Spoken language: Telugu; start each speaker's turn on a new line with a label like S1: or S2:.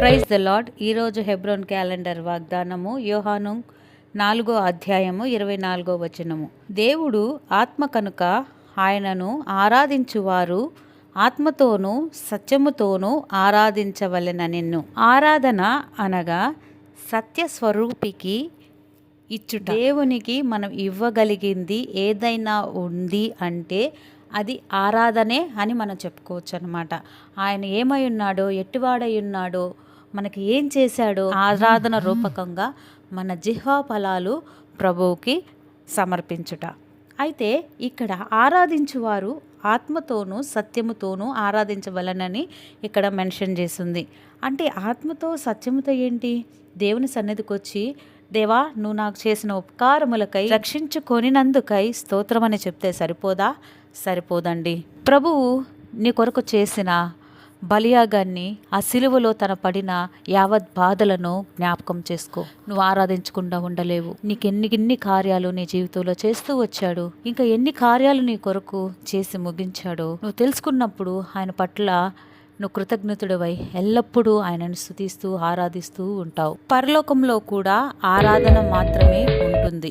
S1: ప్రైజ్ ద లాడ్ ఈరోజు హెబ్రోన్ క్యాలెండర్ వాగ్దానము యోహాను నాలుగో అధ్యాయము ఇరవై నాలుగో వచనము. దేవుడు ఆత్మ కనుక ఆయనను ఆరాధించువారు ఆత్మతోనూ సత్యముతోనూ ఆరాధించవలెన నిన్ను. ఆరాధన అనగా సత్య స్వరూపికి ఇచ్చుట. దేవునికి మనం ఇవ్వగలిగింది ఏదైనా ఉంది అంటే అది ఆరాధనే అని మనం చెప్పుకోవచ్చు అనమాట ఆయన ఏమై ఉన్నాడో ఎట్టువాడై ఉన్నాడో మనకి ఏం చేశాడో ఆరాధన రూపకంగా మన జిహ్వా ఫలాలు ప్రభువుకి సమర్పించుట. అయితే ఇక్కడ ఆరాధించువారు ఆత్మతోనూ సత్యముతోనూ ఆరాధించవలనని ఇక్కడ మెన్షన్ చేసింది. అంటే ఆత్మతో సత్యముతో ఏంటి? దేవుని సన్నిధికి వచ్చి దేవా నువ్వు నాకు చేసిన ఉపకారములకై రక్షించుకొనినందుకై స్తోత్రం అని చెప్తే సరిపోదా? సరిపోదండి. ప్రభువు నీ కొరకు చేసిన బలియాగాన్ని ఆ సిలువలో తన పడిన యావత్ బాధలను జ్ఞాపకం చేసుకో. నువ్వు ఆరాధించకుండా ఉండలేవు. నీకు ఎన్ని ఎన్ని కార్యాలు నీ జీవితంలో చేస్తూ వచ్చాడు. ఇంకా ఎన్ని కార్యాలు నీ కొరకు చేసి ముగించాడో నువ్వు తెలుసుకున్నప్పుడు ఆయన పట్ల నువ్వు కృతజ్ఞతుడివై ఎల్లప్పుడూ ఆయనను స్థుతిస్తూ ఆరాధిస్తూ ఉంటావు. పరలోకంలో కూడా ఆరాధన మాత్రమే